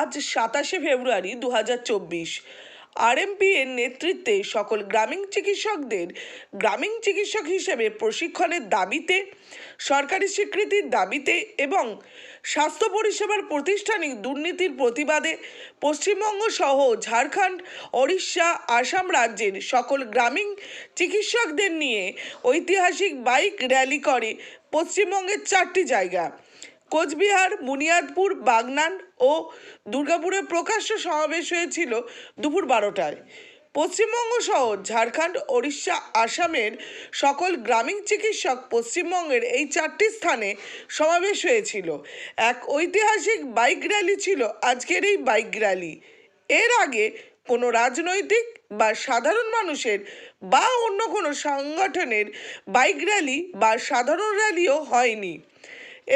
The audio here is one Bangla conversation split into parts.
আজ সাতাশে ফেব্রুয়ারি দু হাজার চব্বিশ। আরএমপি এর নেতৃত্বে সকল গ্রামীণ চিকিৎসকদের গ্রামীণ চিকিৎসক হিসেবে প্রশিক্ষণের দাবিতে, সরকারি স্বীকৃতির দাবিতে এবং স্বাস্থ্য পরিষেবার প্রতিষ্ঠানিক দুর্নীতির প্রতিবাদে পশ্চিমবঙ্গ সহ ঝাড়খণ্ড, ওড়িশা, আসাম রাজ্যের সকল গ্রামীণ চিকিৎসকদের নিয়ে ঐতিহাসিক বাইক র্যালি করে পশ্চিমবঙ্গের চারটি জায়গা। কোচবিহার বুনিয়াদপুর বাগনান ও দুর্গাপুরে প্রকাশ্য সমাবেশ হয়েছিল দুপুর বারোটায়। পশ্চিমবঙ্গ সহ ঝাড়খণ্ড, ওড়িশা, আসামের সকল গ্রামীণ চিকিৎসক পশ্চিমবঙ্গের এই চারটি স্থানে সমাবেশ হয়েছিল। এক ঐতিহাসিক বাইক র্যালি ছিল আজকের এই বাইক র্যালি। এর আগে কোনো রাজনৈতিক বা সাধারণ মানুষের বা অন্য কোনো সংগঠনের বাইক র্যালি বা সাধারণ র্যালিও হয়নি।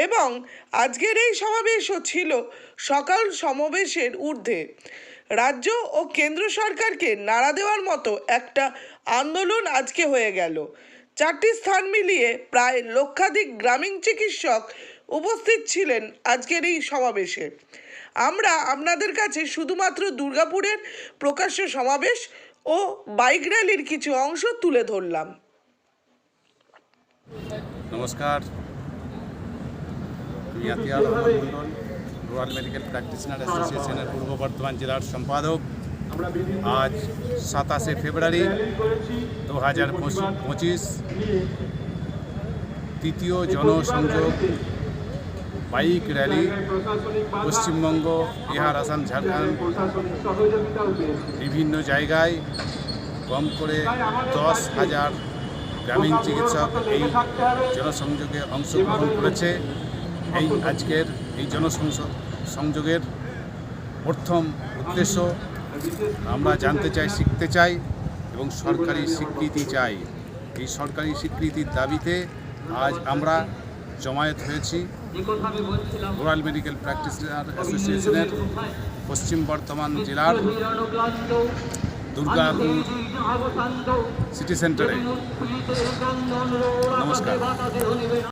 এবং আজকের এই সমাবেশও ছিল সকাল সমাবেশের ঊর্ধ্বে। রাজ্য ও কেন্দ্র সরকারকে নাড়া দেওয়ার মতো একটা আন্দোলন আজকে হয়ে গেল। চারটি স্থান মিলিয়ে প্রায় লক্ষাধিক গ্রামীণ চিকিৎসক উপস্থিত ছিলেন আজকের এই সমাবেশে। আমরা আপনাদের কাছে শুধুমাত্র দুর্গাপুরের প্রকাশ্য সমাবেশ ও বাইক র্যালির কিছু অংশ তুলে ধরলাম। নমস্কার। রুরাল মেডিকেল প্র্যাকটিশনার অ্যাসোসিয়েশনের পূর্ব বর্ধমান জেলার সম্পাদক। আজ সাতাশে ফেব্রুয়ারি দু হাজার পঁচিশ, তৃতীয় জনসংযোগ বাইক র্যালি, পশ্চিমবঙ্গ, বিহার, আসাম, ঝাড়খণ্ড, বিভিন্ন জায়গায় কম করে দশ হাজার গ্রামীণ চিকিৎসক এই জনসংযোগে অংশগ্রহণ করেছে। এই আজকের এই জনসংযোগ সংযোগের প্রথম উদ্দেশ্য আমরা জানতে চাই, শিখতে চাই এবং সরকারি স্বীকৃতি চাই। এই সরকারি স্বীকৃতির দাবিতে আজ আমরা জমায়েত হয়েছি রুরাল মেডিকেল প্র্যাকটিশনার অ্যাসোসিয়েশনের পশ্চিম বর্ধমান জেলার দুর্গাপুর সিটি সেন্টারে। নমস্কার।